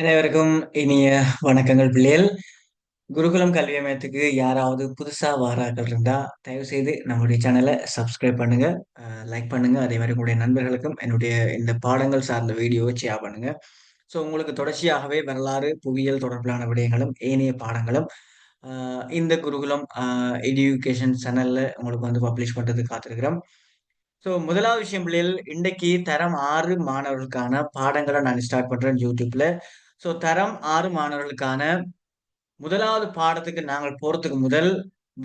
அனைவருக்கும் இனிய வணக்கங்கள் பிள்ளைகள். குருகுலம் கல்வி அமையத்துக்கு யாராவது புதுசா வாராக்கள் இருந்தா தயவு செய்து நம்மளுடைய சேனலை சப்ஸ்கிரைப் பண்ணுங்க லைக் பண்ணுங்க. அதே மாதிரி உங்களுடைய நண்பர்களுக்கும் என்னுடைய இந்த பாடங்கள் சார்ந்த வீடியோவை ஷேர் பண்ணுங்க. ஸோ உங்களுக்கு தொடர்ச்சியாகவே வரலாறு புவியியல் தொடர்பிலான விடயங்களும் ஏனைய பாடங்களும் இந்த குருகுலம் எஜுகேஷன் சேனல்ல உங்களுக்கு வந்து பப்ளிஷ் பண்றது காத்திருக்கிறோம். ஸோ முதலாவது விஷயம் பிள்ளைகள் இன்றைக்கு தரம் ஆறு மாணவர்களுக்கான பாடங்களை நான் ஸ்டார்ட் பண்றேன் யூடியூப்ல ஸோ தரம் ஆறு மாணவர்களுக்கான முதலாவது பாடத்துக்கு நாங்கள் போறதுக்கு முதல்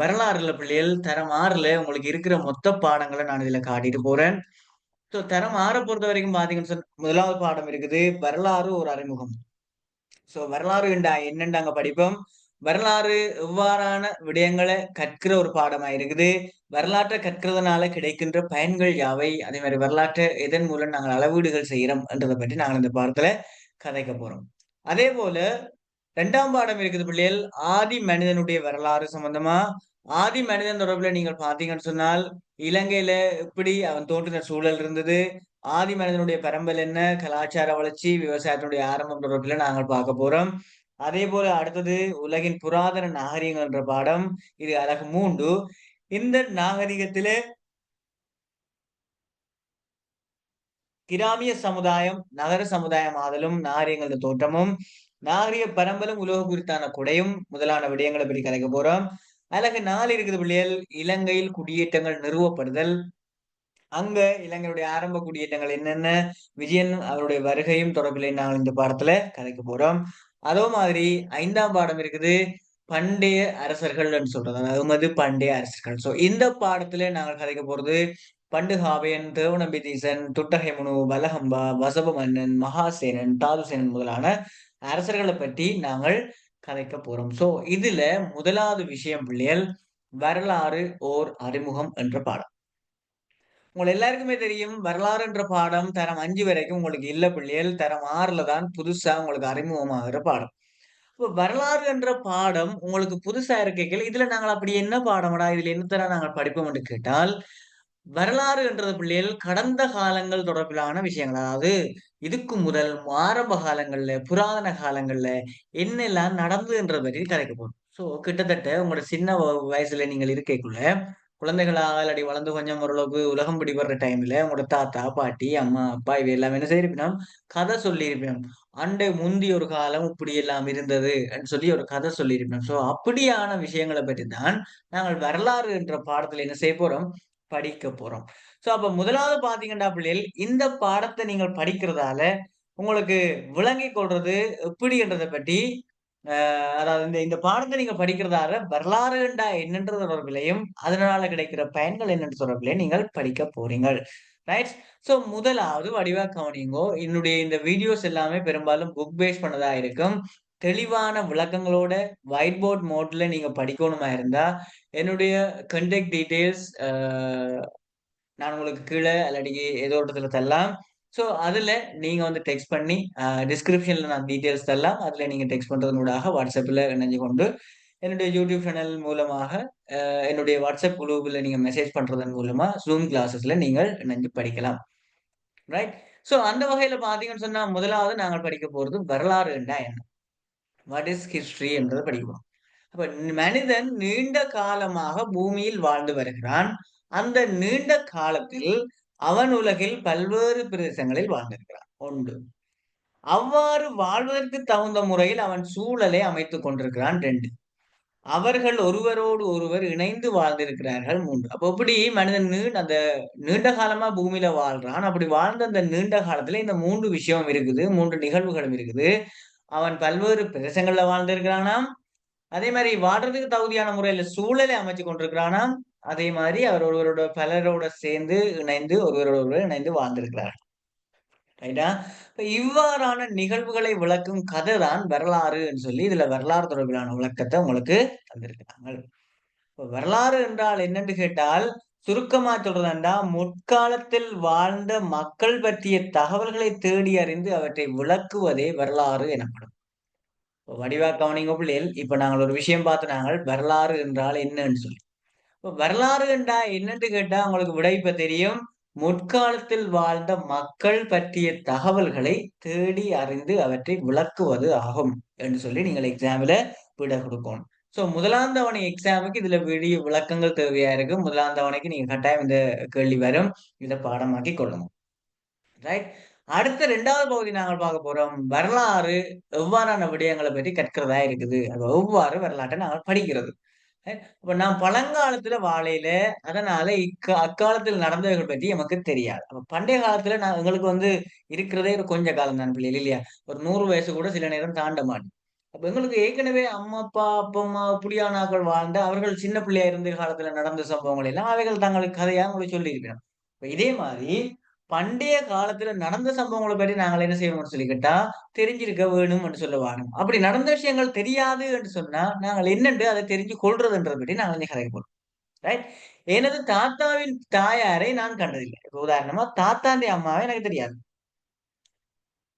வரலாறுல பிள்ளைகள் தரம் ஆறுல உங்களுக்கு இருக்கிற மொத்த பாடங்களை நான் இதுல காட்டிட்டு போறேன். ஸோ தரம் ஆறை பொறுத்த வரைக்கும் பார்த்தீங்கன்னு சொன்ன முதலாவது பாடம் இருக்குது வரலாறு ஒரு அறிமுகம். ஸோ வரலாறு என்றா என்னென்று அங்க படிப்போம். வரலாறு எவ்வாறான விடயங்களை கற்கிற ஒரு பாடமா இருக்குது. வரலாற்றை கற்கிறதுனால கிடைக்கின்ற பயன்கள் யாவை? அதே மாதிரி வரலாற்றை எதன் மூலம் நாங்கள் அளவீடுகள் செய்கிறோம் என்றதை பற்றி நாங்கள் இந்த பாடத்துல கதைக்க போறோம். அதே போல ரெண்டாம் பாடம் இருக்குது பிள்ளைகள் ஆதி மனிதனுடைய வரலாறு சம்பந்தமா? ஆதி மனிதன் தொடர்புல நீங்கள் பாத்தீங்கன்னு சொன்னால் இலங்கையில எப்படி அவன் தோன்றின சூழல் இருந்தது? ஆதி மனிதனுடைய பரம்பல் என்ன? கலாச்சார வளர்ச்சி விவசாயத்தினுடைய ஆரம்பம் தொடர்பில் நாங்கள் பார்க்க போறோம். அதே போல அடுத்தது உலகின் புராதன நாகரிகங்கள் என்ற பாடம் இது அழகு மூன்று. இந்த நாகரிகத்திலே கிராமிய சமுதாயம் நகர சமுதாயம் ஆதலும் நாகரிகங்களது தோற்றமும் நாகரிக பரம்பலும் உலக குறித்தான குடையும் முதலான விடயங்களை பற்றி கலைக்க போறோம். அழகு நாள் இருக்குது பிள்ளைகள். இலங்கையில் குடியேற்றங்கள் நிறுவப்படுதல். அங்க இலங்கையுடைய ஆரம்ப குடியேற்றங்கள் என்னென்ன விஜயன் அவருடைய வருகையும் தொடர்பில் நாங்கள் இந்த பாடத்துல கதைக்க போறோம். அதோ மாதிரி ஐந்தாம் பாடம் இருக்குது பண்டைய அரசர்கள் சொல்றது. அதாவது பண்டைய அரசர்கள். சோ இந்த பாடத்துல நாங்கள் கதைக்க போறது பண்டுகாவியன் தேவநம்பிதீசன் துட்டகைமுனு பலகம்பா வசப மன்னன் மகாசேனன் தாதுசேனன் முதலான அரசர்களை பற்றி நாங்கள் கதைக்க போறோம். சோ இதுல முதலாவது விஷயம் பிள்ளைகள் வரலாறு ஓர் அறிமுகம் என்ற பாடம். உங்களை எல்லாருக்குமே தெரியும் வரலாறு என்ற பாடம் தரம் அஞ்சு வரைக்கும் உங்களுக்கு இல்ல பிள்ளைகள். தரம் ஆறுல தான் புதுசா உங்களுக்கு அறிமுகமாகிற பாடம். இப்போ வரலாறு என்ற பாடம் உங்களுக்கு புதுசா இருக்கைகள் இதுல நாங்கள் அப்படி என்ன பாடமடா? இதுல என்ன தர நாங்கள் படிப்போம் என்று கேட்டால் வரலாறு என்றது பிள்ளைகள் கடந்த காலங்கள் தொடர்பிலான விஷயங்கள். அதாவது இதுக்கு முதல் ஆரம்ப காலங்கள்ல புராதன காலங்கள்ல என்னெல்லாம் நடந்ததுன்றதை பற்றி கதைக்க போறோம். ஸோ கிட்டத்தட்ட உங்களோட சின்ன வயசுல நீங்கள் இருக்கைக்குள்ள குழந்தைகளாக இல்லாடி வளர்ந்து கொஞ்சம் ஓரளவுக்கு உலகம் பிடிபடுற டைம்ல உங்களோட தாத்தா பாட்டி அம்மா அப்பா இவை எல்லாம் என்ன செய்யிருப்பினோம் கதை சொல்லியிருப்போம் அண்டை முந்தி ஒரு காலம் இப்படி எல்லாம் இருந்தது சொல்லி ஒரு கதை சொல்லியிருப்போம் ஸோ அப்படியான விஷயங்களை பற்றி தான் நாங்கள் வரலாறு என்ற பாடத்துல என்ன செய்ய போறோம்? படிக்க போறோம். சோ அப்ப முதலாவது பாத்தீங்கன்னா பிள்ளைகள் இந்த பாடத்தை நீங்கள் படிக்கிறதால உங்களுக்கு விளங்கி கொள்றது எப்படின்றதை பற்றி அதாவது இந்த இந்த பாடத்தை நீங்க படிக்கிறதால வரலாறுண்டா என்னன்ற தொடர்பிலையும் அதனால கிடைக்கிற பயன்கள் என்னென்ற தொடர்பிலையும் நீங்கள் படிக்க போறீங்க ரைட் ஸோ முதலாவது வடிவா கவனிங்கோ என்னுடைய இந்த வீடியோஸ் எல்லாமே பெரும்பாலும் புக் பேஸ் பண்ணதா இருக்கும். தெளிவான விளக்கங்களோட ஒயிட் போர்ட் மோட்ல நீங்க படிக்கணுமா இருந்தா என்னுடைய கண்டெக்ட் டீட்டெயில்ஸ் நான் உங்களுக்கு கீழே இல்லாட்டி ஏதோ ஒரு தரலாம். ஸோ அதில் நீங்கள் வந்து டெக்ஸ்ட் பண்ணி டிஸ்கிரிப்ஷனில் நான் டீட்டெயில்ஸ் தரலாம். அதில் நீங்கள் டெக்ஸ்ட் பண்ணுறதுனூடாக வாட்ஸ்அப்பில் இணைஞ்சு கொண்டு என்னுடைய யூடியூப் சேனல் மூலமாக என்னுடைய வாட்ஸ்அப் குழுவில் நீங்கள் மெசேஜ் பண்ணுறதன் மூலமாக ஜூம் கிளாஸஸில் நீங்கள் இணைஞ்சு படிக்கலாம். ரைட் ஸோ அந்த வகையில் பார்த்தீங்கன்னு சொன்னால் முதலாவது நாங்கள் படிக்க போகிறது வரலாறு என்ன? வாட் இஸ் ஹிஸ்டரி என்றதை படிக்கிறோம் அப்ப மனிதன் நீண்ட காலமாக பூமியில் வாழ்ந்து வருகிறான். அந்த நீண்ட காலத்தில் அவன் உலகில் பல்வேறு பிரதேசங்களில் வாழ்ந்திருக்கிறான். ஒன்று. அவ்வாறு வாழ்வதற்கு தகுந்த முறையில் அவன் சூழலை அமைத்துக் கொண்டிருக்கிறான். ரெண்டு. அவர்கள் ஒருவரோடு ஒருவர் இணைந்து வாழ்ந்திருக்கிறார்கள். மூன்று. அப்ப எப்படி மனிதன் நீண்ட அந்த நீண்ட காலமா பூமியில வாழ்றான். அப்படி வாழ்ந்த அந்த நீண்ட காலத்துல இந்த மூன்று விஷயம் இருக்குது. மூன்று நிகழ்வுகளும் இருக்குது. அவன் பல்வேறு பிரதேசங்கள்ல வாழ்ந்திருக்கிறானாம். அதே மாதிரி வாடுறதுக்கு தகுதியான முறையில சூழலை அமைச்சு கொண்டிருக்கிறானாம். அதே மாதிரி அவர் ஒருவரோட பலரோட சேர்ந்து இணைந்து ஒருவரோட ஒருவர் இணைந்து வாழ்ந்திருக்கிறார். ரைட்டா இவ்வாறான நிகழ்வுகளை விளக்கும் கதை தான் வரலாறு சொல்லி இதுல வரலாறு தொடர்பிலான விளக்கத்தை உங்களுக்கு தந்திருக்கிறாங்க இப்ப வரலாறு என்றால் என்னன்னு கேட்டால் சுருக்கமா சொல்றதுண்டா முற்காலத்தில் வாழ்ந்த மக்கள் பற்றிய தகவல்களை தேடி அறிந்து அவற்றை விளக்குவதே வரலாறு எனப்படும். வடிவா கவனிங்க பிள்ளைகள் இப்ப நாங்கள் ஒரு விஷயம் பார்த்து நாங்கள் வரலாறு என்றால் என்னன்னு சொல்லி. இப்போ வரலாறு என்றா என்னன்னு கேட்டா உங்களுக்கு விடை இப்ப தெரியும். முற்காலத்தில் வாழ்ந்த மக்கள் பற்றிய தகவல்களை தேடி அறிந்து அவற்றை விளக்குவது ஆகும் என்று சொல்லி நீங்கள் எக்ஸாம்ல விட கொடுக்கணும். சோ முதலாம் தவணை எக்ஸாமுக்கு இதுல வெளிய விளக்கங்கள் தேவையா இருக்கு. முதலாம் தவணைக்கு நீங்க கட்டாயம் இந்த கேள்வி வரும். இதை பாடமாக்கி கொள்ளணும் ரைட் அடுத்த ரெண்டாவது பகுதி நாங்கள் பார்க்க போறோம். வரலாறு எவ்வாறான விடயங்களை பற்றி கற்கிறதா இருக்குது? அது எவ்வாறு வரலாற்றை நாங்கள் படிக்கிறது. இப்ப நான் பழங்காலத்துல வாழையில அதனால இக்க அக்காலத்தில் நடந்தவர்கள் பற்றி நமக்கு தெரியாது. அப்ப பண்டைய காலத்துல நான் எங்களுக்கு வந்து இருக்கிறதே ஒரு கொஞ்ச காலம் தான் பிள்ளைகள் இல்லையா? ஒரு நூறு வயசு கூட சில நேரம் தாண்ட மாட்டேன் அப்ப எங்களுக்கு ஏற்கனவே அம்மா அப்பா அப்பா அம்மா புளியானாக்கள் வாழ்ந்த அவர்கள் சின்ன பிள்ளையா இருந்த காலத்துல நடந்த சம்பவங்கள் எல்லாம் அவைகள் தங்களுக்கு கதையா உங்களுக்கு சொல்லி இருக்கிறோம் இதே மாதிரி பண்டைய காலத்துல நடந்த சம்பவங்களை பற்றி நாங்கள் என்ன செய்யணும்னு சொல்லி கேட்டா வேணும் என்று சொல்ல வேணும் அப்படி நடந்த விஷயங்கள் தெரியாது என்று சொன்னா நாங்கள் என்னென்று அதை தெரிஞ்சு கொள்றதுன்றதை பற்றி நாங்கள் இங்கே கதை போறோம். ரைட் எனது தாத்தாவின் தாயாரை நான் கண்டதில்லை. இப்போ உதாரணமா தாத்தாண்டி அம்மாவை எனக்கு தெரியாது.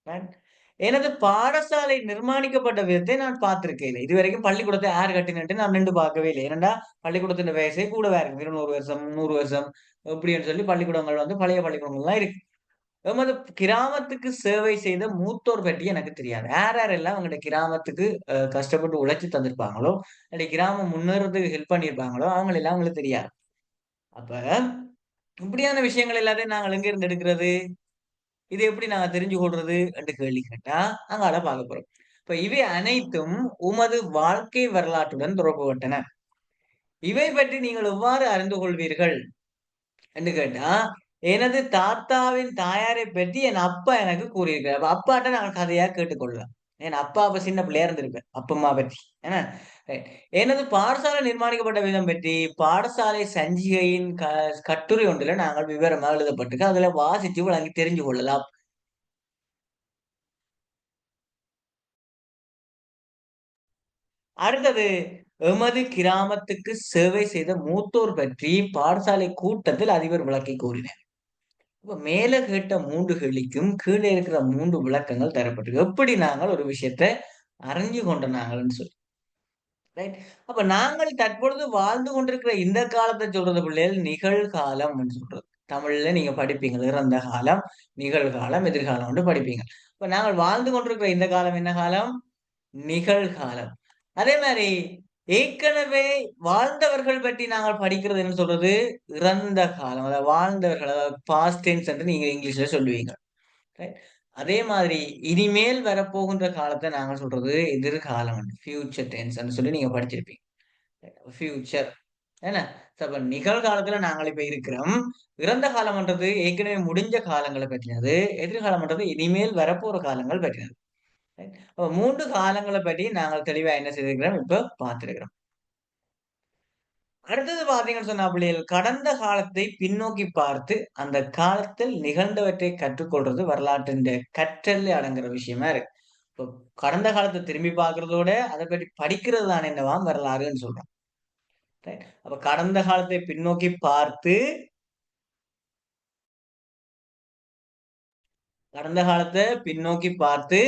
ரைட் எனது பாடசாலை நிர்மாணிக்கப்பட்ட விதத்தை நான் பார்த்திருக்கேன் இல்லை. இதுவரைக்கும் பள்ளிக்கூடத்தை யார் கட்டினட்டு நான் நின்று பார்க்கவே இல்லை. ஏன்னா பள்ளிக்கூடத்தின் வயசே கூடவே இருக்கு இருநூறு வருஷம் நூறு வருஷம் இப்படின்னு சொல்லி பள்ளிக்கூடங்கள் வந்து பழைய பள்ளிக்கூடங்கள்லாம் இருக்கு. எமது கிராமத்துக்கு சேவை செய்த மூத்தோர் பற்றி எனக்கு தெரியாது. யார் யாரெல்லாம் அவங்களுடைய கிராமத்துக்கு கஷ்டப்பட்டு உழைச்சி தந்திருப்பாங்களோ அப்படி கிராமம் முன்னேறதுக்கு ஹெல்ப் பண்ணியிருப்பாங்களோ அவங்களெல்லாம் அவங்களுக்கு தெரியாது. அப்ப இப்படியான விஷயங்கள் எல்லாத்தையும் நாங்கள் எங்க இருந்து எடுக்கிறது? இது எப்படி நாங்க தெரிஞ்சு கொள்றது என்று கேள்வி கேட்டா அங்கால பார்க்க போறோம். இப்ப இவை அனைத்தும் உமது வாழ்க்கை வரலாற்றுடன் தொடர்புபட்டன. இவை பற்றி நீங்கள் எவ்வாறு அறிந்து கொள்வீர்கள்? என்று கேட்டா எனது தாத்தாவின் தாயாரை பற்றி என் அப்பா எனக்கு கூறியிருக்கிறார். அப்ப அப்பாட்ட நாங்கள் கதையா கேட்டுக்கொள்ளலாம். என் அப்பா அப்ப சின்ன பிள்ளையா இருந்திருப்பேன். அப்பம்மா பற்றி. ஏன்னா எனது பாடசாலை நிர்மாணிக்கப்பட்ட விதம் பற்றி பாடசாலை சஞ்சிகையின் க கட்டுரை ஒன்றில் நாங்கள் விவரமாக எழுதப்பட்டிருக்கு. அதுல வாசித்து வழங்கி தெரிஞ்சு கொள்ளலாம். அடுத்தது எமது கிராமத்துக்கு சேவை செய்த மூத்தோர் பற்றி பாடசாலை கூட்டத்தில் அதிபர் விளக்கி கூறினார். இப்போ மேல கேட்ட மூன்று கேள்விக்கும் கீழே இருக்கிற மூன்று விளக்கங்கள் தரப்பட்டிருக்கு. எப்படி நாங்கள் ஒரு விஷயத்த அறிஞ்சு கொண்ட நாங்கள்னு சொல்லி. ரைட் அப்ப நாங்கள் தற்பொழுது வாழ்ந்து கொண்டிருக்கிற இந்த காலத்தை சொல்றது பிள்ளைகள் நிகழ்காலம் சொல்றது. தமிழ்ல நீங்க படிப்பீங்க இறந்த காலம் நிகழ்காலம் எதிர்காலம் படிப்பீங்க. இப்ப நாங்கள் வாழ்ந்து கொண்டிருக்கிற இந்த காலம் என்ன காலம்? நிகழ்காலம். அதே மாதிரி ஏற்கனவே வாழ்ந்தவர்கள் பற்றி நாங்கள் படிக்கிறது என்ன சொல்றது? இறந்த காலம் அதாவது வாழ்ந்தவர்கள் அதாவது பாஸ்ட் டென்ஸ் என்று நீங்க இங்கிலீஷ்ல சொல்லுவீங்க. அதே மாதிரி இனிமேல் வரப்போகின்ற காலத்தை நாங்கள் சொல்றது எதிர்காலம் ஃபியூச்சர் டென்ஸ் சொல்லி நீங்க படிச்சிருப்பீங்க. ஃபியூச்சர் என்ன? அப்ப நிகழ்காலத்துல நாங்கள் இப்ப இருக்கிறோம். இறந்த காலம்ன்றது ஏற்கனவே முடிஞ்ச காலங்களை பற்றினது. எதிர்காலம்ன்றது இனிமேல் வரப்போற காலங்கள் பற்றினது. மூன்று காலங்களை பற்றி நாங்கள் தெளிவா என்ன செய்திருக்கிறோம்? இப்ப பார்த்திருக்கிறோம். அடுத்தது பாத்தீங்கன்னு சொன்னா பிள்ளைகள் கடந்த காலத்தை பின்னோக்கி பார்த்து அந்த காலத்தில் நிகழ்ந்தவற்றை கற்றுக்கொள்றது வரலாற்றின் கற்றல் அடங்குற விஷயமா இருக்கு. இப்போ கடந்த காலத்தை திரும்பி பார்க்கறதோட அதை பற்றி படிக்கிறது தான் என்னவாம் வரலாறுன்னு சொல்றோம். அப்ப கடந்த காலத்தை பின்னோக்கி பார்த்து கடந்த காலத்தை பின்னோக்கி பார்த்து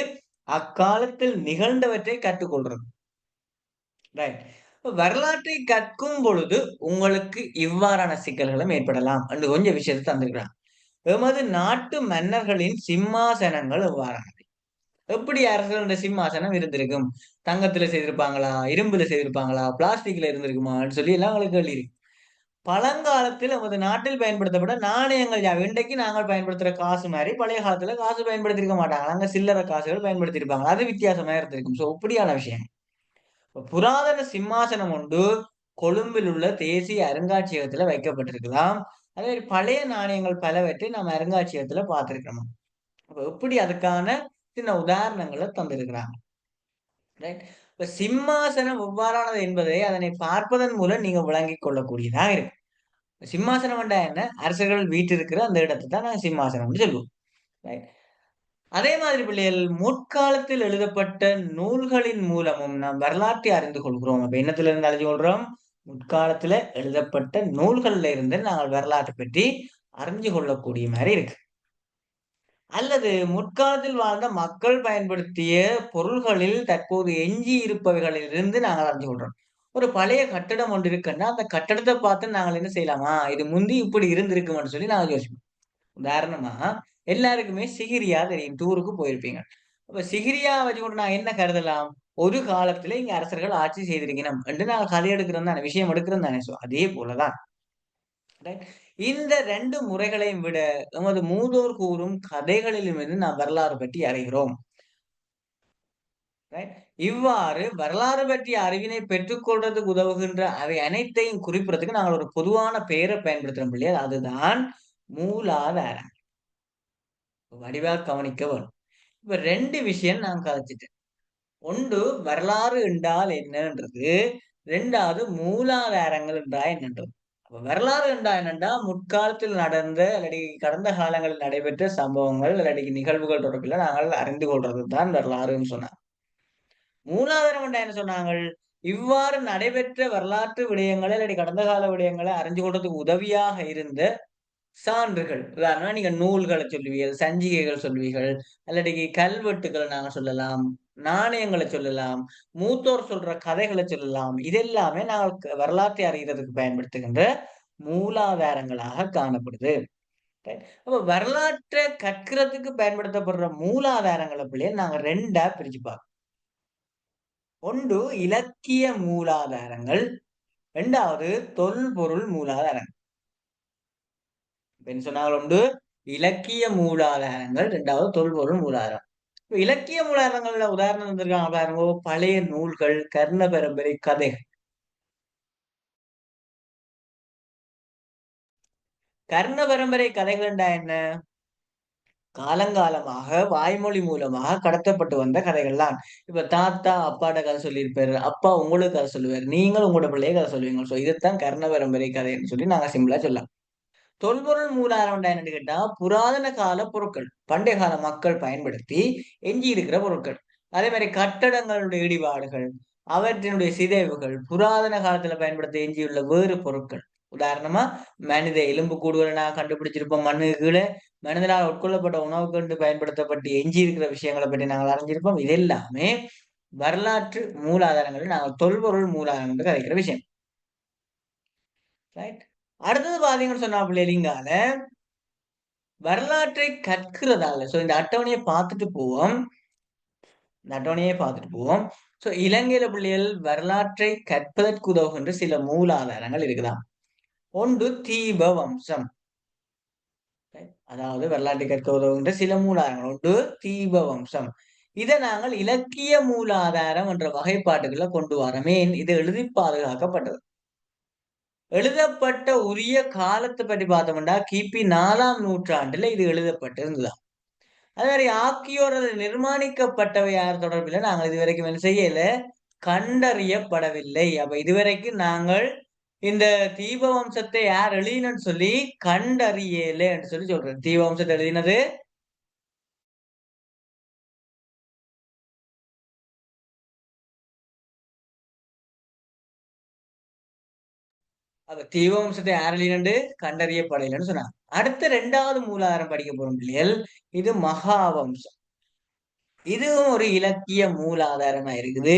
அக்காலத்தில் நிகழ்ந்தவற்றை கற்றுக்கொள்றது. ரைட் வரலாற்றை கற்கும் பொழுது உங்களுக்கு இவ்வாறான சிக்கல்களும் ஏற்படலாம் என்று கொஞ்சம் விஷயத்தை தந்திருக்கிறான். எமது நாட்டு மன்னர்களின் சிம்மாசனங்கள் இவ்வாறானது எப்படி அரசர்கள் சிம்மாசனம் இருந்திருக்கும்? தங்கத்துல செய்திருப்பாங்களா? இரும்புல செய்திருப்பாங்களா? பிளாஸ்டிக்ல இருந்திருக்குமான்னு சொல்லி எல்லாம் உங்களுக்கு கேள்வி இருக்கு. பழங்காலத்தில் நமது நாட்டில் பயன்படுத்தப்பட்ட நாணயங்கள் யாவை? இன்றைக்கு நாங்கள் பயன்படுத்துகிற காசு மாதிரி பழைய காலத்துல காசு பயன்படுத்தியிருக்க மாட்டாங்க. அங்க சில்லறை காசுகள் பயன்படுத்தியிருப்பாங்க அது வித்தியாசமாக இருந்திருக்கும். ஸோ இப்படியான விஷயம். புராதன சிம்மாசனம் ஒன்று கொழும்பில் உள்ள தேசிய அருங்காட்சியகத்துல வைக்கப்பட்டிருக்கலாம். அதே மாதிரி பழைய நாணயங்கள் பலவற்றை நம்ம அருங்காட்சியகத்துல பார்த்திருக்கிறோம். அப்போ எப்படி அதுக்கான சின்ன உதாரணங்களை தந்திருக்கிறாங்க. ரைட் இப்போ சிம்மாசனம் எவ்வாறானது என்பதை அதனை பார்ப்பதன் மூலம் நீங்க விளங்கிக் கொள்ளக்கூடியதாக இருக்கு. சிம்மாசனம் என்ன? அரசர்கள் வீட்டு இருக்கிற அந்த இடத்தை தான் நாங்க சிம்மாசனம் சொல்லுவோம். ரைட் அதே மாதிரி பிள்ளைகள் முற்காலத்தில் எழுதப்பட்ட நூல்களின் மூலமும் நாம் வரலாற்றை அறிந்து கொள்கிறோம். அப்ப என்னத்துல இருந்து அறிஞ்சு கொள்றோம்? முற்காலத்துல எழுதப்பட்ட நூல்கள்ல இருந்து நாங்கள் வரலாற்றை பற்றி அறிஞ்சு கொள்ளக்கூடிய மாதிரி இருக்கு. அல்லது முற்காலத்தில் வாழ்ந்த மக்கள் பயன்படுத்திய பொருள்களில் தற்போது எஞ்சி இருப்பவைகளில் இருந்து நாங்கள் அறிஞ்சு கொள்றோம். ஒரு பழைய கட்டடம் ஒன்று இருக்குன்னா அந்த கட்டடத்தை பார்த்து நாங்கள் என்ன செய்யலாமா? இது முந்தி இப்படி இருந்திருக்குமான்னு சொல்லி நாங்கள் யோசிப்போம். உதாரணமா எல்லாருக்குமே சிகிரியா தெரியும் டூருக்கு போயிருப்பீங்க. அப்ப சிகிரியா வச்சுக்கொண்டு நான் என்ன கருதலாம்? ஒரு காலத்துல இங்க அரசர்கள் ஆட்சி செய்திருக்கணும் என்று நான் கதை எடுக்கிறோம் தானே விஷயம் எடுக்கிறோம் தானே. சோ அதே போலதான். இந்த ரெண்டு முறைகளையும் விட நமது மூதோர் கூறும் கதைகளிலிருந்து நாம் வரலாறு பற்றி அறிகிறோம். இவ்வாறு வரலாறு பற்றிய அறிவினை பெற்றுக்கொள்றதுக்கு உதவுகின்ற அவை அனைத்தையும் குறிப்பிடறதுக்கு நாங்கள் ஒரு பொதுவான பெயரை பயன்படுத்துறோம் இல்லையா? அதுதான் மூலாதார வடிவால் கவனிக்க வரும் இப்ப ரெண்டு விஷயம் நான் கதைச்சிட்டேன். ஒன்று வரலாறு என்றால் என்னன்றது. ரெண்டாவது மூலாதாரங்கள் என்றா என்னன்றது. அப்ப வரலாறு என்றா என்னென்றா முற்காலத்தில் நடந்த அல்லடி கடந்த காலங்களில் நடைபெற்ற சம்பவங்கள் அல்லடி நிகழ்வுகள் தொடர்பில் நாங்கள் அறிந்து கொள்றது தான் வரலாறுன்னு சொன்னார் மூலாதாரம் என்றா என்ன சொன்னாங்க இவ்வாறு நடைபெற்ற வரலாற்று விடயங்களை இல்லாட்டி கடந்த கால விடயங்களை அறிஞ்சு கொள்றதுக்கு உதவியாக இருந்த சான்றுகள். உதாரணம் நீங்க நூல்களை சொல்லுவீர்கள் சஞ்சிகைகள் சொல்லுவீர்கள் அல்லடிக்கு கல்வெட்டுகளை நாங்க சொல்லலாம் நாணயங்களை சொல்லலாம் மூத்தோர் சொல்ற கதைகளை சொல்லலாம். இதெல்லாமே நாங்கள் வரலாற்றை அறிகிறதுக்கு பயன்படுத்துகின்ற மூலாதாரங்களாக காணப்படுது. அப்ப வரலாற்றை கற்கிறதுக்கு பயன்படுத்தப்படுற மூலாதாரங்களை பிள்ளைய நாங்க ரெண்டா பிரிச்சு பார்க்கணும். ஒன்று இலக்கிய மூலாதாரங்கள். இரண்டாவது தொல்பொருள் மூலாதாரங்கள். சொன்னால் ஒன்று இலக்கிய மூலாதாரங்கள். இரண்டாவது தொல்பொருள் மூலாதாரம். இலக்கிய மூலாதாரங்கள்ல உதாரணம் வந்திருக்காங்க பாருங்க பழைய நூல்கள் கர்ண பரம்பரை கதைகள். கர்ண பரம்பரை கதைகள்டா என்ன? காலங்காலமாக வாய்மொழி மூலமாக கடத்தப்பட்டு வந்த கதைகள் தான் இப்ப தாத்தா அப்பாட்ட கதை சொல்லியிருப்பாரு. அப்பா உங்களுக்கு கதை சொல்லுவார். நீங்கள் உங்களோட பிள்ளைய கதை சொல்லுவீங்க. சோ இதுதான் கர்ண பரம்பரை கதைன்னு சொல்லி நாங்க சிம்பிளா சொல்லலாம். தொல்பொருள் மூலாதாரம் என்னன்னு கேட்டா புராதன கால பொருட்கள் பண்டைய கால மக்கள் பயன்படுத்தி எஞ்சி இருக்கிற பொருட்கள். அதே மாதிரி கட்டடங்களுடைய இடிபாடுகள் அவற்றினுடைய சிதைவுகள் புராதன காலத்துல பயன்படுத்த எஞ்சியுள்ள வேறு பொருட்கள். உதாரணமா மனித எலும்பு கூடுகளை நான் கண்டுபிடிச்சிருப்போம். மண்ணு கீழே மனிதனால் உட்கொள்ளப்பட்ட உணவு பயன்படுத்தப்பட்டு எஞ்சி இருக்கிற விஷயங்களை பற்றி நாங்கள் அறிஞ்சிருப்போம். இது எல்லாமே வரலாற்று மூலாதாரங்கள் நாங்கள் தொல்பொருள் மூலாதாரங்கள் கதைக்கிற விஷயம். ரைட் அடுத்தது பாத்தீங்கன்னு சொன்னா பிள்ளைலிங்கால வரலாற்றை கற்கிறதால சோ இந்த அட்டவணையை பார்த்துட்டு போவோம். இந்த அட்டவணையை பார்த்துட்டு போவோம். சோ இலங்கையில பிள்ளைகள் வரலாற்றை கற்பதற்கு உதவுகின்ற சில மூலாதாரங்கள் இருக்குதாம் ஒன்று தீப வம்சம் அதாவது வரலாற்று கற்க உதவுகின்ற சில மூலாதாரங்கள். ஒன்று தீப வம்சம் இதை நாங்கள் இலக்கிய மூலாதாரம் என்ற வகைப்பாட்டுகளை கொண்டு வரோமே. இது எழுதி பாதுகாக்கப்பட்டது. எழுதப்பட்ட உரிய காலத்தை பற்றி பார்த்தோம்னா கிபி நாலாம் நூற்றாண்டுல இது எழுதப்பட்டிருந்துதான் அதே மாதிரி ஆக்கியோரது நிர்மாணிக்கப்பட்டவை யார் தொடர்பில்? நாங்கள் இதுவரைக்கும் என்ன செய்யல? கண்டறியப்படவில்லை. அப்ப இதுவரைக்கும் நாங்கள் இந்த தீபவம்சத்தை யார் எழுதினு சொல்லி கண்டறியல என்று சொல்லி சொல்றேன் தீபவம்சத்தை எழுதினது? அப்ப தீபவம்சத்தை யார் எழுதினு கண்டறியப்படலைன்னு சொன்னாங்க. அடுத்த ரெண்டாவது மூலாதாரம் படிக்க போறோம் பிள்ளைகள். இது மகாவம்சம். இதுவும் ஒரு இலக்கிய மூலாதாரமா இருக்குது.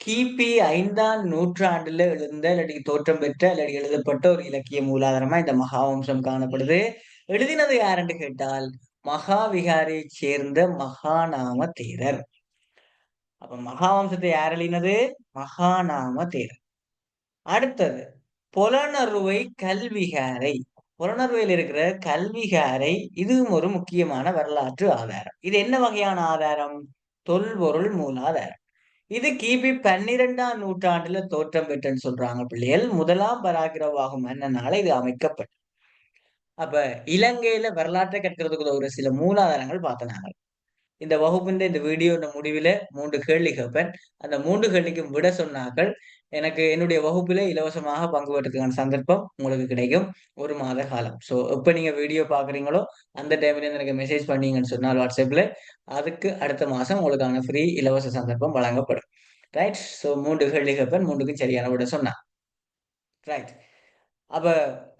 கிபி ஐந்தாம் நூற்றாண்டுல எழுந்த இல்லாட்டி தோற்றம் பெற்ற இல்லாட்டி எழுதப்பட்ட ஒரு இலக்கிய மூலாதாரமா இந்த மகாவம்சம் காணப்படுது. எழுதினது யாருன்னு கேட்டால் மகாவிகாரியை சேர்ந்த மகாநாம தேரர். அப்ப மகாவம்சத்தை யார் எழுதினது? மகாநாம தேரர். அடுத்தது புலனறுவை கல்விகாரை. புலனறுவையில் இருக்கிற கல்விகாரை இதுவும் ஒரு முக்கியமான வரலாற்று ஆதாரம். இது என்ன வகையான ஆதாரம்? தொல்பொருள் மூலாதாரம். இது கிபி பன்னிரெண்டாம் நூற்றாண்டுல தோற்றம் பெற்றுன்னு சொல்றாங்க பிள்ளைகள். முதலாம் பராக்கிரவாகும் மன்னனால இது அமைக்கப்பட்டது. அப்ப இலங்கையில வரலாற்றை கற்கிறதுக்குள்ள ஒரு சில மூலாதாரங்கள் பார்த்தனாங்க இந்த வகுப்பின் இந்த வீடியோ முடிவில் மூன்று கேள்வி கேட்பேன். அந்த மூன்று கேள்விக்கும் விட சொன்னார்கள். எனக்கு என்னுடைய வகுப்பில் இலவசமாக பங்கு பெற்றதுக்கான சந்தர்ப்பம் உங்களுக்கு கிடைக்கும். ஒரு மாத காலம். ஸோ எப்போ நீங்க வீடியோ பாக்குறீங்களோ அந்த டைம்ல இருந்து எனக்கு மெசேஜ் பண்ணீங்கன்னு சொன்னால் வாட்ஸ்அப்ல அதுக்கு அடுத்த மாசம் உங்களுக்கான ஃப்ரீ இலவச சந்தர்ப்பம் வழங்கப்படும். ரைட் ஸோ மூன்று ஹெல்லிகப்பன் மூன்றுக்கும் சரியான விட சொன்னான் ரைட் அப்ப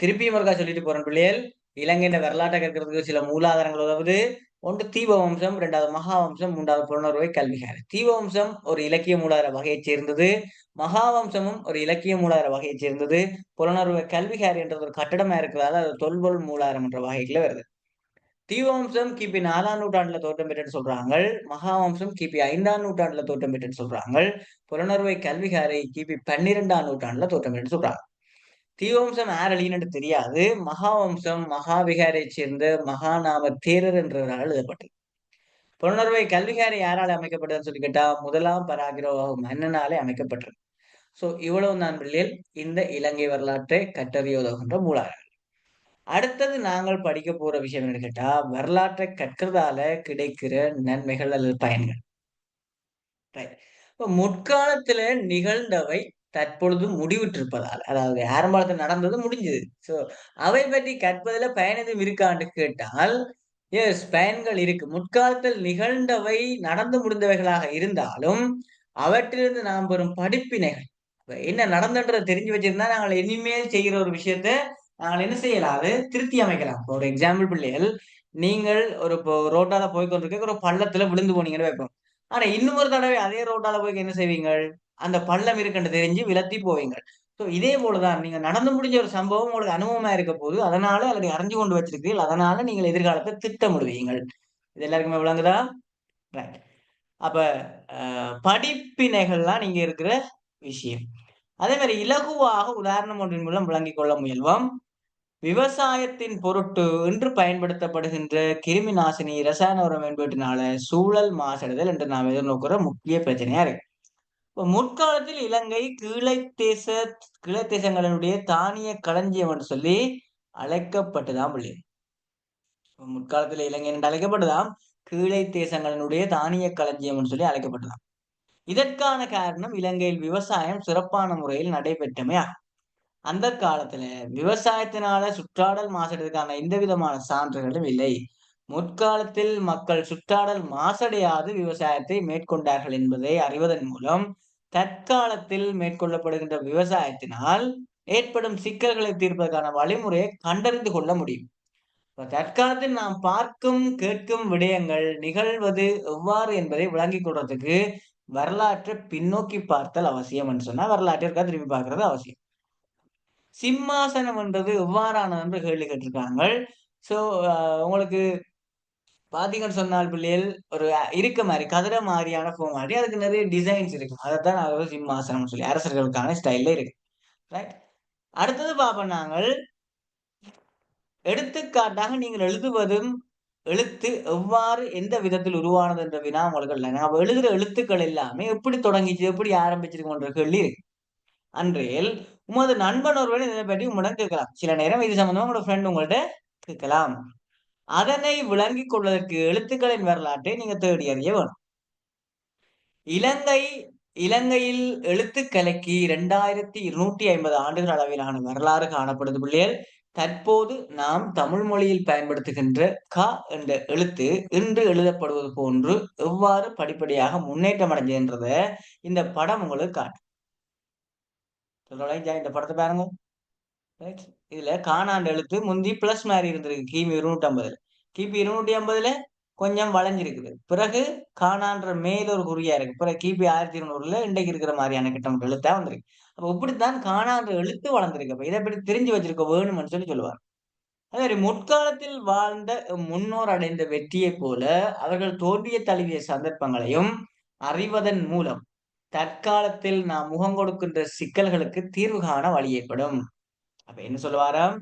திருப்பியும் ஒருக்கா சொல்லிட்டு போறேன் பிள்ளைகள். இலங்கையின் வரலாற்றை கற்கிறதுக்கு சில மூலாதாரங்கள் உதவுது. ஒன்று தீபவம்சம் இரண்டாவது மகாவம்சம் மூன்றாவது புலனுறவை கல்விகார். தீப வம்சம் ஒரு இலக்கிய மூலாதார வகையைச் சேர்ந்தது. மகாவம்சமும் ஒரு இலக்கிய மூலாதார வகையைச் சேர்ந்தது. புலனர்வை கல்விகார் என்றது ஒரு கட்டடமா இருக்கிறதால அது தொல்பொருள் மூலாதாரம் என்ற வகைக்குள்ள வருது. தீவம்சம் கிபி நாலாம் நூற்றாண்டுல தோற்றம் பெற்றுன்னு சொல்றாங்க. மகாவம்சம் கிபி ஐந்தாம் நூற்றாண்டுல தோற்றம் பெற்றுன்னு சொல்றாங்க. புலனர்வை கல்விகாரை கிபி பன்னிரெண்டாம் நூற்றாண்டுல தோற்றம் பெற்றுன்னு சொல்றாங்க. தீவம்சம் யார் அழின்னு தெரியாது. மகாவம்சம் மகாவிகாரை சேர்ந்த மகாநாம தேரர் என்றவரால் எழுதப்பட்டது. புலனறுவை கல்விகாரி யாரால் அமைக்கப்பட்டதுன்னு சொல்லி கேட்டா முதலாம் பராகிரவ மன்னனாலே அமைக்கப்பட்டது. சோ இவ்வளவு நான் பிள்ளைகள் இந்த இலங்கை வரலாற்றை கற்றறியோதகின்ற மூலார்கள் அடுத்தது நாங்கள் படிக்க போற விஷயம் என்னன்னு கேட்டா வரலாற்றை கற்கிறதால கிடைக்கிற நன்மைகள் அல்லது பயன்கள். இப்ப முற்காலத்துல நிகழ்ந்தவை தற்பொழுது முடிவிட்டிருப்பதால் அதாவது ஆரம்பத்தில் நடந்தது முடிஞ்சது. சோ அவை பற்றி கற்பதில பயன் எதுவும் இருக்கான்னு கேட்டால் எஸ் பயன்கள் இருக்கு. முற்காலத்தில் நிகழ்ந்தவை நடந்து முடிந்தவைகளாக இருந்தாலும் அவற்றிலிருந்து நாம் பெறும் படிப்பினைகள் என்ன நடந்துன்றதை தெரிஞ்சு வச்சிருந்தா நாங்கள் இனிமேல் செய்கிற ஒரு விஷயத்த நாங்கள் என்ன செய்யலாம்? அது திருத்தி அமைக்கலாம். ஒரு எக்ஸாம்பிள் பிள்ளைகள் நீங்கள் ஒரு இப்போ ரோட்டால போய் கொண்டிருக்க ஒரு பள்ளத்துல விழுந்து போனீங்கன்னு வைப்போம். ஆனா இன்னும் ஒரு தடவை அதே ரோட்டால போய் என்ன செய்வீங்கள்? அந்த பள்ளம் இருக்குன்னு தெரிஞ்சு விலத்தி போவீங்க. ஸோ இதே போலதான் நீங்க நடந்து முடிஞ்ச ஒரு சம்பவம் உங்களுக்கு அனுபவமா இருக்க போது அதனால அல்லது அறிஞ்சு கொண்டு வச்சிருக்கீர்கள் அதனால நீங்கள் எதிர்காலத்தை திட்டமிடுவீங்கள் இது எல்லாருக்குமே விளங்குதா? ரைட் அப்ப படிப்பினைகள்லாம் நீங்க இருக்கிற விஷயம். அதே மாதிரி இலகுவாக உதாரணம் ஒன்றின் மூலம் விளங்கிக் கொள்ள முயல்வோம். விவசாயத்தின் பொருட்டு இன்று பயன்படுத்தப்படுகின்ற கிருமி நாசினி ரசாயன உரம் என்பவற்றினால சூழல் மாசடைதல் என்று நாம் எதிர்நோக்கிற முக்கிய பிரச்சனையா இருக்கு. முற்காலத்தில் இலங்கை கீழை தேச கீழ தேசங்களினுடைய தானிய களஞ்சியம் என்று சொல்லி அழைக்கப்பட்டுதான் புள்ளி முற்காலத்தில் இலங்கை என்று அழைக்கப்பட்டதாம் கீழை தேசங்களினுடைய தானிய களஞ்சியம் சொல்லி அழைக்கப்பட்டதாம். இதற்கான காரணம் இலங்கையில் விவசாயம் சிறப்பான முறையில் நடைபெற்றமையா அந்த காலத்துல விவசாயத்தினால சுற்றாடல் மாசடைறதுக்கான எந்த விதமான சான்றுகளும் இல்லை. முற்காலத்தில் மக்கள் சுற்றாடல் மாசடையாது விவசாயத்தை மேற்கொண்டார்கள் என்பதை அறிவதன் மூலம் தற்காலத்தில் மேற்கொள்ளப்படுகின்ற விவசாயத்தினால் ஏற்படும் சிக்கல்களை தீர்ப்பதற்கான வழிமுறையை கண்டறிந்து கொள்ள முடியும். தற்காலத்தில் நாம் பார்க்கும் கேட்கும் விடயங்கள் நிகழ்வது எவ்வாறு என்பதை விளங்கிக் கொள்றதுக்கு வரலாற்றை பின்னோக்கி பார்த்தல் அவசியம் என்று சொன்னா வரலாற்றிற்காக திரும்பி பார்க்கறது அவசியம். சிம்மாசனம் என்றது எவ்வாறானது என்று கேள்வி கேட்டிருக்காங்க. சோ உங்களுக்கு பார்த்தீங்கன்னு சொன்னால் பிள்ளைகள் ஒரு இருக்க மாதிரி கதிர மாதிரியான ஃபோம் மாதிரி அதுக்கு நிறைய டிசைன்ஸ் இருக்கு. அதைத்தான் நான் சிம்மாசனம் சொல்லி அரசர்களுக்கான ஸ்டைல இருக்கு. ரைட் அடுத்தது பார்ப்போம் நாங்கள். எடுத்துக்காட்டாக நீங்கள் எழுதுவதும் எழுத்து எவ்வாறு எந்த விதத்தில் உருவானது என்ற வினா உங்களுக்கு இல்லை. நம்ம எழுதுற எழுத்துக்கள் எல்லாமே எப்படி தொடங்கிச்சு எப்படி ஆரம்பிச்சிருக்கோன்ற கேள்வி இருக்கு. அன்றையில் உமது நண்பன் ஒருவன் இதை பற்றி உங்களிடம் கேட்கலாம். சில நேரம் இது சம்பந்தமா உங்களோட ஃப்ரெண்ட் உங்கள்கிட்ட கேட்கலாம். அதனை விளங்கிக் கொள்வதற்கு எழுத்துக்களின் வரலாற்றை நீங்க தேடி அறிய வேணும். இலங்கை இலங்கையில் எழுத்துக்கலைக்கு இரண்டாயிரத்தி இருநூற்றி ஐம்பது ஆண்டுகள் அளவிலான வரலாறு காணப்படுது பிள்ளைகள். தற்போது நாம் தமிழ் மொழியில் பயன்படுத்துகின்ற க என்ற எழுத்து இன்று எழுதப்படுவது போன்று எவ்வாறு படிப்படியாக முன்னேற்றம் அடைஞ்சதுன்றத இந்த படம் உங்களுக்கு காட்டும். இந்த படத்தை பாருங்க. இதுல காணாண்டு எழுத்து முந்தி பிளஸ் மாதிரி இருந்திருக்கு. கிமி இருநூற்றி ஐம்பதுல கிபி இருநூற்றி ஐம்பதுல கொஞ்சம் வளைஞ்சிருக்குது. பிறகு காணான்ற மேல ஒரு குறியா இருக்கு. பிறகு கிபி ஆயிரத்தி இருநூறுல இன்றைக்கு இருக்கிற மாதிரியான கிட்ட எழுத்தா வந்திருக்கு. அப்ப இப்படித்தான் காணான்ற எழுத்து வளர்ந்திருக்கு. அப்ப இதை பற்றி தெரிஞ்சு வச்சிருக்க வேணும்னு சொல்லி சொல்லுவார். அதே மாதிரி முற்காலத்தில் வாழ்ந்த முன்னோர் அடைந்த வெற்றியை போல அவர்கள் தோல்விய தழுவிய சந்தர்ப்பங்களையும் அறிவதன் மூலம் தற்காலத்தில் நாம் முகம் கொடுக்கின்ற சிக்கல்களுக்கு தீர்வு காண வழி ஏற்படும். அப்ப என்ன சொல்லுவாராம்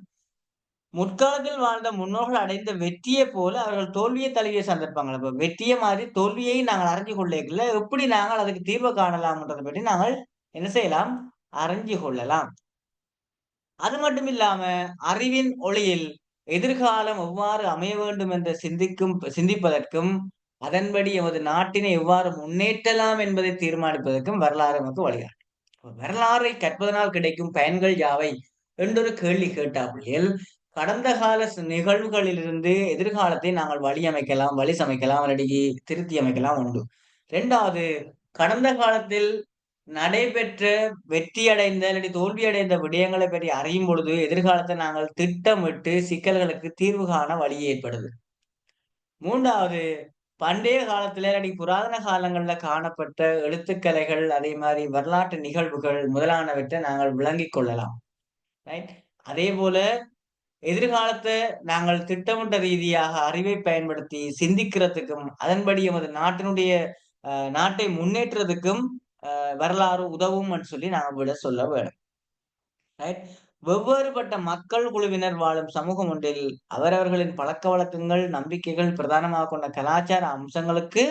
முற்காலத்தில் வாழ்ந்த முன்னோர்கள் அடைந்த வெற்றியை போல அவர்கள் தோல்வியை தழுவிய சந்தர்ப்பங்கள். இப்போ வெற்றியை மாதிரி தோல்வியை நாங்கள் அறிஞ்சு கொள்ளல எப்படி நாங்கள் அதுக்கு தீர்வு காணலாம்ன்றதை பற்றி நாங்கள் என்ன செய்யலாம்? அறிஞ்சு கொள்ளலாம். அது மட்டும் இல்லாம அறிவின் ஒளியில் எதிர்காலம் எவ்வாறு அமைய வேண்டும் என்று சிந்திக்கும் சிந்திப்பதற்கும் அதன்படி எமது நாட்டினை எவ்வாறு முன்னேற்றலாம் என்பதை தீர்மானிப்பதற்கும் வரலாறு நமக்கு வழிகாட்டும். வரலாறை கற்பதனால் கிடைக்கும் பயன்கள் யாவை? என்றொரு கேள்வி கேட்டாப்பில் கடந்த கால நிகழ்வுகளிலிருந்து எதிர்காலத்தை நாங்கள் வழி அமைக்கலாம் வழி சமைக்கலாம் அல்லடி திருத்தி அமைக்கலாம் உண்டு. ரெண்டாவது கடந்த காலத்தில் நடைபெற்ற வெற்றியடைந்த அல்லது தோல்வியடைந்த விடயங்களை பற்றி அறியும் பொழுது எதிர்காலத்தை நாங்கள் திட்டமிட்டு சிக்கல்களுக்கு தீர்வு காண வழி ஏற்படுது. மூன்றாவது பண்டைய காலத்துல அல்லடி புராதன காலங்கள்ல காணப்பட்ட எழுத்துக்கலைகள் அதே மாதிரி வரலாற்று நிகழ்வுகள் முதலானவற்றை நாங்கள் விளங்கிக் கொள்ளலாம். ரைட் அதே போல எதிர்காலத்தை நாங்கள் திட்டமிட்ட ரீதியாக அறிவை பயன்படுத்தி சிந்திக்கிறதுக்கும் அதன்படி எமது நாட்டினுடைய நாட்டை முன்னேற்றத்துக்கும் வரலாறு உதவும் சொல்லி நாங்கள் விட சொல்ல வேண்டும் வெவ்வேறுபட்ட மக்கள் குழுவினர் வாழும் சமூகம் ஒன்றில் அவரவர்களின் பழக்க வழக்கங்கள் நம்பிக்கைகள் பிரதானமாக கொண்ட கலாச்சார அம்சங்களுக்கு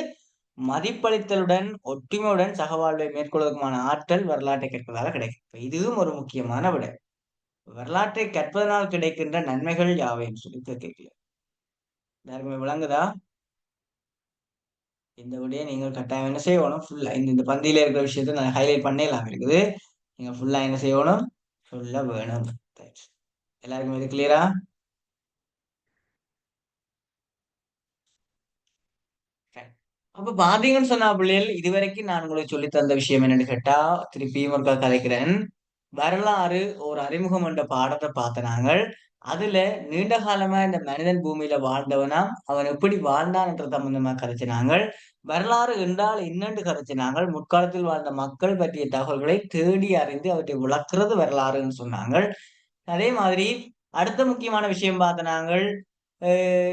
மதிப்பளித்தலுடன் ஒற்றுமையுடன் சகவாழ்வை மேற்கொள்வதற்குமான ஆற்றல் வரலாற்றை கேட்பதாக கிடைக்கும். இதுவும் ஒரு முக்கியமான விட. வரலாற்றை கற்பதனால் கிடைக்கின்ற நன்மைகள் யாவைன்னு சொல்லி கேட்கல. யாருக்குமே விளங்குதா? இந்த விடையை நீங்கள் கட்டாயம் என்ன செய்யணும்? ஃபுல்லா இந்த இந்த பந்தியில இருக்கிற விஷயத்த நான் ஹைலைட் பண்ணலாம் இருக்குது. நீங்க ஃபுல்லா என்ன செய்யணும்? சொல்ல வேணும். எல்லாருக்கும் இது கிளியரா அப்ப பாத்தீங்கன்னு சொன்னா பிள்ளைகள் இதுவரைக்கும் நான் உங்களுக்கு சொல்லி தந்த விஷயம் என்னன்னு கேட்டா திருப்பியும் ஒருக்கா கலைக்கிறேன் வரலாறு ஒரு அறிமுகம் என்ற பாடத்தை பார்த்த நாங்கள். அதுல நீண்ட காலமா இந்த மனிதன் பூமியில வாழ்ந்தவனாம் அவன் எப்படி வாழ்ந்தான் என்ற சம்பந்தமா கதைச்சினாங்கள் வரலாறு என்றால் இன்னென்று கதைச்சினாங்கள் முற்காலத்தில் வாழ்ந்த மக்கள் பற்றிய தகவல்களை தேடி அறிந்து அவற்றை விளக்குறது வரலாறுன்னு சொன்னாங்க அதே மாதிரி அடுத்த முக்கியமான விஷயம் பார்த்தனாங்கள்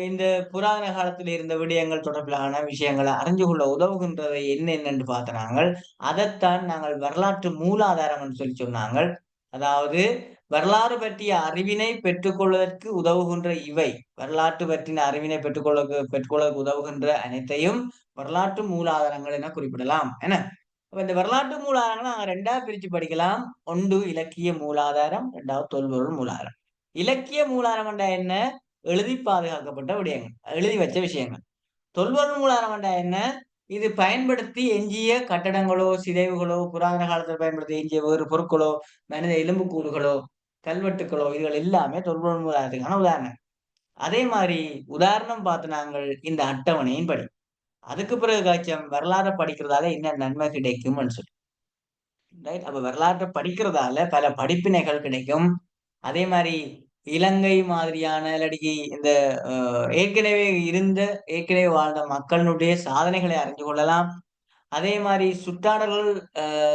இந்த புராதன காலத்தில் இருந்த விடயங்கள் தொடர்பிலான விஷயங்களை அறிஞ்சு கொள்ள உதவுகின்றவை என்ன என்னென்று பார்த்தனாங்க அதைத்தான் நாங்கள் வரலாற்று மூலாதாரம் என்று சொல்லி சொன்னாங்க அதாவது வரலாறு பற்றிய அறிவினை பெற்றுக்கொள்வதற்கு உதவுகின்ற இவை. வரலாற்று பற்றின அறிவினை பெற்றுக்கொள்ள பெற்றுக்கொள்வதற்கு உதவுகின்ற அனைத்தையும் வரலாற்று மூலாதாரங்கள் என குறிப்பிடலாம் என்ன? இந்த வரலாற்று மூலாதாரங்களை நாங்கள் ரெண்டா பிரிச்சு படிக்கலாம். ஒன்று இலக்கிய மூலாதாரம் ரெண்டாவது தொல்பொருள் மூலாதாரம். இலக்கிய மூலாதாரம் என்ன? எழுதி பாதுகாக்கப்பட்ட விடயங்கள். எழுதி வச்ச விஷயங்கள். தொல்வரும் மூலாதாரம் என்ன இது பயன்படுத்தி எஞ்சிய கட்டடங்களோ சிதைவுகளோ புராதன காலத்தில் பயன்படுத்தி எஞ்சிய வேறு பொருட்களோ மனித எலும்புக்கூடுகளோ கல்வெட்டுகளோ இதுகள் எல்லாமே தொல்பொருள் மூலாதாரத்துக்கான உதாரணம் அதே மாதிரி உதாரணம் பார்த்து நாங்கள் இந்த அட்டவணையின் படி அதுக்கு பிறகு காய்ச்சம் வரலாறு படிக்கிறதால என்ன நன்மை கிடைக்கும்னு சொல்லி. ரைட் அப்ப வரலாற்றை படிக்கிறதால பல படிப்பினைகள் கிடைக்கும். அதே மாதிரி இலங்கை மாதிரியான இல்லாட்டி இந்த ஏற்கனவே இருந்த ஏற்கனவே வாழ்ந்த மக்களுடைய சாதனைகளை அறிந்து கொள்ளலாம். அதே மாதிரி சுற்றாடல்கள்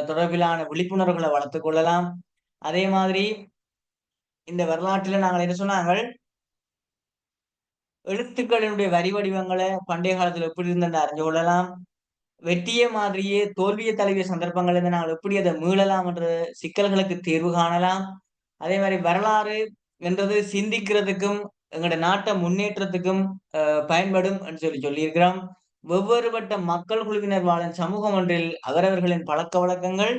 தொடர்பிலான விழிப்புணர்வுகளை வளர்த்து கொள்ளலாம். அதே மாதிரி இந்த வரலாற்றில் நாங்கள் என்ன சொன்னாங்க எழுத்துக்களினுடைய வரி வடிவங்களை பண்டைய காலத்தில் எப்படி இருந்ததை அறிஞ்சு கொள்ளலாம். வெற்றிய மாதிரியே தோல்வியை தழுவிய சந்தர்ப்பங்கள் இருந்து நாங்கள் எப்படி அதை மீளலாம் என்ற சிக்கல்களுக்கு தீர்வு காணலாம். அதே மாதிரி வரலாறு என்றது சிந்திக்கிறதுக்கும் எங்களோட நாட்டை முன்னேற்றத்துக்கும் பயன்படும் என்று சொல்லி சொல்லியிருக்கிறோம். வெவ்வேறுபட்ட மக்கள் குழுவினர் வாழும் சமூகம் ஒன்றில் அவரவர்களின் பழக்க வழக்கங்கள்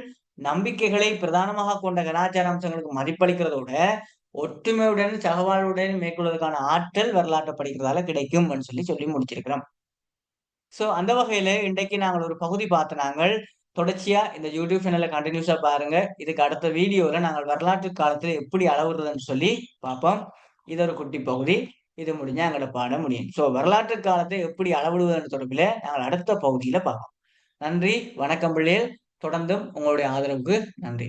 நம்பிக்கைகளை பிரதானமாக கொண்ட கலாச்சார அம்சங்களுக்கு மதிப்பளிக்கிறதோட ஒற்றுமையுடன் சகவாழ்வுடன் மேற்கொள்வதற்கான ஆற்றல் வரலாற்றை படிக்கிறதால கிடைக்கும் சொல்லி சொல்லி முடிச்சிருக்கிறோம். சோ அந்த வகையில இன்றைக்கு நாங்கள் ஒரு பகுதி பார்த்து நாங்கள் தொடர்ச்சியாக இந்த யூடியூப் சேனலை கண்டினியூஸாக பாருங்கள் இதுக்கு அடுத்த வீடியோவில் நாங்கள் வரலாற்று காலத்தில் எப்படி அளவுறதுன்னு சொல்லி பார்ப்போம். இது ஒரு குட்டி பகுதி. இது முடிஞ்சால் எங்களோட பாட முடியும். ஸோ வரலாற்று காலத்தை எப்படி அளவிடுவதன் தொடர்பில் நாங்கள் அடுத்த பகுதியில் பார்ப்போம். நன்றி வணக்கம் பிள்ளைகள். தொடர்ந்தும் உங்களுடைய ஆதரவுக்கு நன்றி.